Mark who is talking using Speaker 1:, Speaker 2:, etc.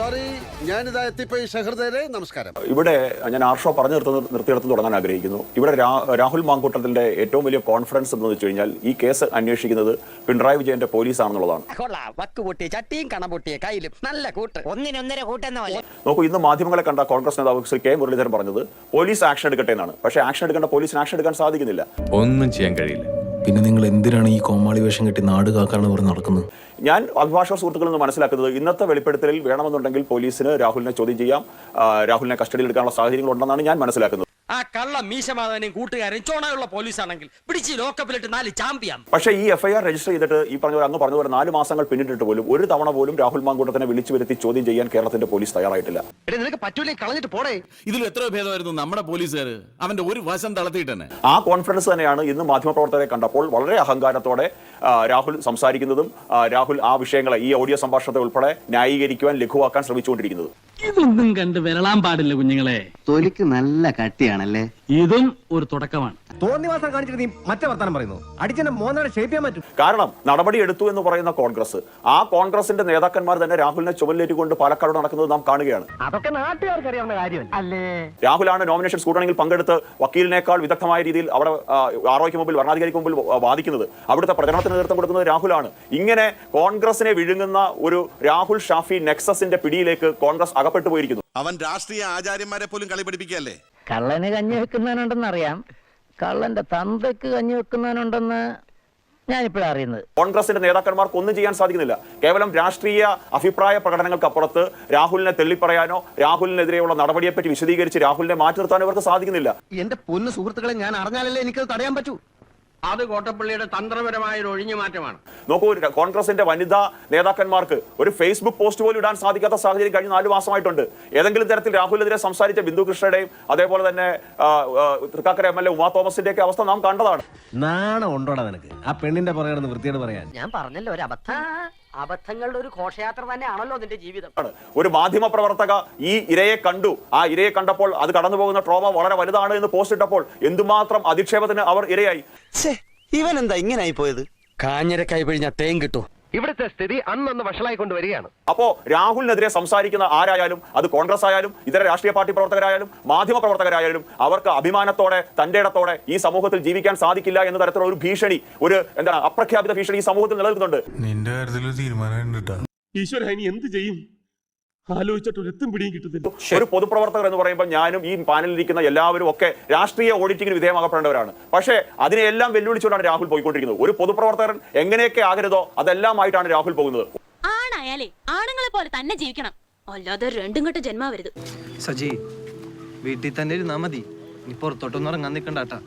Speaker 1: Sorry ഞാനിതാ എത്തിപ്പോയി സഹൃദയരെ നമസ്കാരം.
Speaker 2: ഇവിടെ ഞാൻ ആർഷോ പറഞ്ഞു നിർത്തുന്ന നിർത്തിയെടുത്ത് തുടങ്ങാൻ ആഗ്രഹിക്കുന്നു. ഇവിടെ രാഹുൽ മാങ്കൂട്ടത്തിന്റെ ഏറ്റവും വലിയ കോൺഫിഡൻസ് എന്ന് വെച്ച് കഴിഞ്ഞാൽ ഈ കേസ് അന്വേഷിക്കുന്നത് പിണറായി വിജയന്റെ
Speaker 3: പോലീസ് ആണെന്നുള്ളതാണ് ചട്ടിയും കയ്യിലും നല്ല കൂട്ട്.
Speaker 4: ഒന്നിനൊന്നര കൂട്ടെന്ന പോലെ.
Speaker 2: നോക്കൂ ഇന്ന് മാധ്യമങ്ങളെ കണ്ട കോൺഗ്രസ് നേതാവ് ശ്രീ കെ മുരളീധരൻ പറഞ്ഞത് പോലീസ് ആക്ഷൻ എടുക്കട്ടെ എന്നാണ്. പക്ഷേ ആക്ഷൻ എടുക്കേണ്ട പോലീസിന് ആക്ഷൻ എടുക്കാൻ സാധിക്കുന്നില്ല.
Speaker 5: ഒന്നും ചെയ്യാൻ കഴിയില്ല.
Speaker 6: പിന്നെ നിങ്ങൾ എന്തിനാണ് ഈ കോമാളി വേഷം കെട്ടി നാട് കാക്കാണെന്ന് പറഞ്ഞ് നടക്കുന്നത്?
Speaker 2: ഞാൻ അഭിഭാഷക സുഹൃത്തുക്കളിൽ നിന്ന് മനസ്സിലാക്കുന്നത് ഇന്നത്തെ വെളിപ്പെടുത്തലിൽ വേണമെന്നുണ്ടെങ്കിൽ പോലീസിന് രാഹുലിനെ ചോദ്യം ചെയ്യാം. രാഹുലിനെ കസ്റ്റഡിയിൽ എടുക്കാനുള്ള സാഹചര്യങ്ങളുണ്ടെന്നാണ് ഞാൻ മനസ്സിലാക്കുന്നത്.
Speaker 3: കള്ള മീശമാധവനെയും കൂട്ടുകാരൻ ചോണയുള്ള പോലീസാണെങ്കിൽ പിടിച്ച് ലോക്കപ്പിലിട്ട് നാല് ചാമ്പ്യാം
Speaker 2: പക്ഷേ ഈ എഫ്ഐആർ രജിസ്റ്റർ ചെയ്തിട്ട് ഈ പറഞ്ഞ അന്ന് അങ്ങ് പറഞ്ഞ പോലെ നാല് മാസങ്ങൾ പിന്നിട്ടിട്ട് പോലും ഒരു തവണ പോലും രാഹുൽ മാങ്കൂട്ടത്തിനെ വിളിച്ചു വരുത്തി ചോദ്യം ചെയ്യാൻ കേരളത്തിന്റെ പോലീസ് തയ്യാറായിട്ടില്ല.
Speaker 3: നിനക്ക് പറ്റൂലേ കളഞ്ഞിട്ട് പോടേ.
Speaker 5: ഇതിൽ എത്ര ഭേദമായിരുന്നു നമ്മുടെ പോലീസുകാർ അവന്റെ ഒരു വശം തളർത്തിയിട്ട് തന്നെ
Speaker 2: ആ കോൺഫിഡൻസ് തന്നെയാണ് ഇന്ന് മാധ്യമപ്രവർത്തകരെ കണ്ടപ്പോൾ വളരെ അഹങ്കാരത്തോടെ രാഹുൽ സംസാരിക്കുന്നതും രാഹുൽ ആ വിഷയങ്ങളെ ഈ ഓഡിയോ സംഭാഷണത്തെ ഉൾപ്പെടെ ന്യായീകരിക്കുവാൻ ലഘുവാക്കാൻ ശ്രമിച്ചുകൊണ്ടിരിക്കുന്നത്.
Speaker 7: ഇതൊന്നും കണ്ട് വിരളാൻ പാടില്ല കുഞ്ഞുങ്ങളെ.
Speaker 8: തൊലിക്ക് നല്ല കട്ടിയാണല്ലേ?
Speaker 7: ഇതും ഒരു തുടക്കമാണ്.
Speaker 9: തോന്നിവാസം കാണിച്ചിട്ട് നീ മറ്റേ വർത്താനം പറയുന്നു. അടിച്ചെന്നെ ഷേപ്പ് ചെയ്യാൻ പറ്റും.
Speaker 2: കാരണം നടപടി എടുത്തു എന്ന് പറയുന്ന കോൺഗ്രസ്. ആ കോൺഗ്രസിന്റെ നേതാക്കന്മാർ തന്നെ രാഹുലിനെ ചുമലിലേറ്റുകൊണ്ട് പാലക്കാട് നടക്കുന്നത് നാം കാണുകയാണ്.
Speaker 9: അതൊക്കെ നാട്ടുകാർക്ക് അറിയാവുന്ന കാര്യം. അല്ലേ?
Speaker 2: രാഹുലാണ് നോമിനേഷൻ സ്കൂട്ടണിൽ പങ്കെടുത്ത് വക്കീലിനേക്കാൾ വിദഗ്ധമായ രീതിയിൽ അവിടെ ആറോയ്ക്ക് മുമ്പിൽ ഭരണാധികാരിക്ക് മുമ്പിൽ വാദിക്കുന്നത്. അവിടുത്തെ പ്രചരണത്തിന് നേതൃത്വം കൊടുക്കുന്നത് രാഹുലാണ്. ഇങ്ങനെ കോൺഗ്രസിനെ വിഴുങ്ങുന്ന ഒരു രാഹുൽ ഷാഫി നെക്സസിന്റെ പിടിയിലേക്ക് കോൺഗ്രസ് അകപ്പെട്ടു പോയിരിക്കുന്നു
Speaker 10: അവൻ രാഷ്ട്രീയ ആചാര്യന്മാരെ പോലും കളി പഠിപ്പിക്കല്ലേ
Speaker 4: കള്ളന് കഞ്ഞി വെക്കുന്നവനുണ്ടെന്ന് അറിയാം കള്ളന്റെ തന്തയ്ക്ക് കഞ്ഞി വെക്കുന്നവനുണ്ടെന്ന് അറിയുന്നത്.
Speaker 2: കോൺഗ്രസിന്റെ നേതാക്കന്മാർക്ക് ഒന്നും ചെയ്യാൻ സാധിക്കുന്നില്ല. കേവലം രാഷ്ട്രീയ അഭിപ്രായ പ്രകടനങ്ങൾക്ക് അപ്പുറത്ത് രാഹുലിനെ തെള്ളിപ്പറയാനോ രാഹുലിനെതിരെയുള്ള നടപടിയെപ്പറ്റി വിശദീകരിച്ച് രാഹുലിനെ മാറ്റി നിർത്താനോ ഇവർക്ക് സാധിക്കുന്നില്ല.
Speaker 9: എന്റെ പൊന്നു സുഹൃത്തുക്കളെ ഞാൻ അറിഞ്ഞാലല്ലേ എനിക്ക് തടയാൻ പറ്റൂ?
Speaker 3: അത് കോട്ടപ്പള്ളിയുടെ തന്ത്രപരമായ ഒരു ഒഴിഞ്ഞു മാറ്റമാണ്
Speaker 2: നോക്കൂ കോൺഗ്രസിന്റെ വനിതാ നേതാക്കന്മാർക്ക് ഒരു ഫേസ്ബുക്ക് പോസ്റ്റ് പോലും ഇടാൻ സാധിക്കാത്ത സാഹചര്യം കഴിഞ്ഞ നാല് മാസമായിട്ടുണ്ട്. ഏതെങ്കിലും തരത്തിൽ രാഹുലിനെതിരെ സംസാരിച്ച ബിന്ദു കൃഷ്ണയുടെയും അതേപോലെ തന്നെ Thrikkakara M L A Uma തോമസിന്റെ ഒക്കെ അവസ്ഥ നാം കണ്ടതാണ്.
Speaker 9: നാണം ഉണ്ടോടാ നിനക്ക്? ആ പെണ്ണിന്റെ പറയാണെന്ന് വൃത്തിയോട് പറയാൻ.
Speaker 4: ഞാൻ പറഞ്ഞല്ലോ ഒരു അബദ്ധം. അബദ്ധങ്ങളുടെ ഒരു ഘോഷയാത്ര തന്നെയാണല്ലോ നിന്റെ ജീവിതം.
Speaker 2: ഒരു മാധ്യമ പ്രവർത്തക ഈ ഇരയെ കണ്ടു. ആ ഇരയെ കണ്ടപ്പോൾ അത് കടന്നു പോകുന്ന ട്രോമ വളരെ വലുതാണ് എന്ന് പോസ്റ്റ് ഇട്ടപ്പോൾ എന്തുമാത്രം അധിക്ഷേപത്തിന് അവർ ഇരയായി.
Speaker 8: ഇവൻ എന്താ ഇങ്ങനെ ആയി പോയത്?
Speaker 3: കാഞ്ഞിര കൈ പിഴിഞ്ഞ തേൻ കിട്ടും.
Speaker 9: ഇവിടുത്തെ സ്ഥിതി അന്നൊന്ന് വഷളായിക്കൊണ്ട് വരികയാണ്
Speaker 2: അപ്പോ രാഹുലിനെതിരെ സംസാരിക്കുന്ന ആരായാലും അത് കോൺഗ്രസ് ആയാലും ഇതര രാഷ്ട്രീയ പാർട്ടി പ്രവർത്തകരായാലും മാധ്യമ പ്രവർത്തകരായാലും അവർക്ക് അഭിമാനത്തോടെ തന്റെ ഇടത്തോടെ ഈ സമൂഹത്തിൽ ജീവിക്കാൻ സാധിക്കില്ല എന്ന തരത്തിലുള്ള ഒരു ഭീഷണി ഒരു എന്താണ് അപ്രഖ്യാപിത ഭീഷണി ഈ സമൂഹത്തിൽ നിലനിൽക്കുന്നുണ്ട്.
Speaker 6: നിന്റെ കാര്യത്തിൽ തീരുമാനം
Speaker 7: ഈശ്വര ഇനി എന്ത് ചെയ്യും? ആലോചിച്ചിട്ട് ഒരു എത്തും പിടിയും കിട്ടുന്നില്ല
Speaker 2: ഒരു പൊതുപ്രവർത്തകർ എന്ന് പറയുമ്പോൾ ഞാനും ഈ പാനലിൽ ഇരിക്കുന്ന എല്ലാവരും ഒക്കെ രാഷ്ട്രീയ ഓഡിറ്റിംഗിന് വിധേയമാകപ്പെടേണ്ടവരാണ്. പക്ഷേ അതിനെല്ലാം വെല്ലുവിളിച്ചുകൊണ്ടാണ് രാഹുൽ പോയിക്കൊണ്ടിരിക്കുന്നത്. ഒരു പൊതുപ്രവർത്തകൻ എങ്ങനെയൊക്കെ ആകരുതോ അതെല്ലാമായിട്ടാണ് രാഹുൽ പോകുന്നത്.
Speaker 11: ആണായാലേ ആണുങ്ങളെ പോലെ തന്നെ ജീവിക്കണം. അല്ലാതെ രണ്ടും കെട്ട ജന്മാവരുത്.
Speaker 8: സജി വീട്ടിൽ തന്നെ ഇരുന്നാ മതി. നീ പുറത്തോട്ടൊന്നും ഇറങ്ങാൻ നിൽക്കണ്ടാട്ടാ